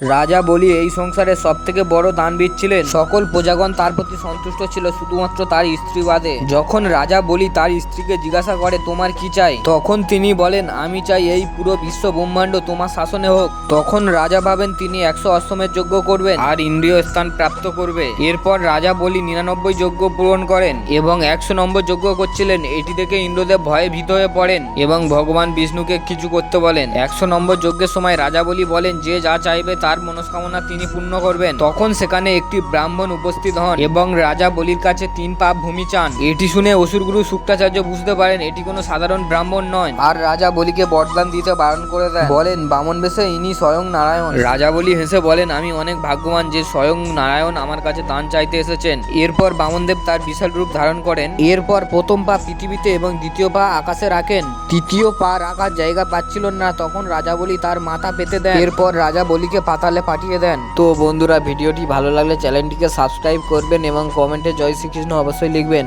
রাজা বলি, এই সংসারে সব থেকে বড় দানবীর ছিলেন। সকল প্রজাগণ তার প্রতি সন্তুষ্ট ছিল, শুধুমাত্র তার স্ত্রী বাদে। যখন রাজা বলি, তার স্ত্রীকে জিজ্ঞাসা করে, তোমার কি চাই? তখন তিনি বলেন, আমি চাই এই পুরো বিশ্ব ব্রহ্মাণ্ড তোমার শাসনে হোক। তখন রাজা ভাবেন, তিনি একশো অশ্বমের যজ্ঞ করবেন আর ইন্দ্রিয় স্থান প্রাপ্ত করবে। এরপর রাজা বলি, নিরানব্বই যজ্ঞ পূরণ করেন এবং একশো নম্বর যজ্ঞ করছিলেন। এটি দেখে ইন্দ্রদেব ভয়ে ভীত হয়ে পড়েন এবং ভগবান বিষ্ণুকে কিছু করতে বলেন। একশো নম্বর যজ্ঞের সময় রাজা বলি বলেন, যে যা চাইবে তার মনস্কামনা তিনি পূর্ণ করবেন। তখন সেখানে একটি ব্রাহ্মণ উপস্থিত হন এবং রাজা বলির কাছে তিন পাপ ভূমি চান। এটি শুনে অসুরগুরু শুক্রাচার্য বুঝতে পারেন, এটি কোনো সাধারণ ব্রাহ্মণ নয়। আর রাজা বলিকে বরদান দিতে বারণ করে দেয় বলেন, বামন বেশে ইনি স্বয়ং নারায়ণ। রাজা বলি হেসে বলেন, আমি অনেক ভাগ্যবান যে স্বয়ং নারায়ণ আমার কাছে দান চাইতে এসেছেন। এরপর বামনদেব তার বিশাল রূপ ধারণ করেন। এরপর প্রথম পা পৃথিবীতে এবং দ্বিতীয় পা আকাশে রাখেন। তৃতীয় পা রাখার জায়গা পাচ্ছিল না, তখন রাজা বলি তার মাথা পেতে দেয় এরপর রাজা বলিকে পাতালে পাঠিয়ে দেন। তো বন্ধুরা, ভিডিওটি ভালো লাগলে চ্যানেলটিকে সাবস্ক্রাইব করবেন এবং কমেন্টে জয় শ্রীকৃষ্ণ অবশ্যই লিখবেন।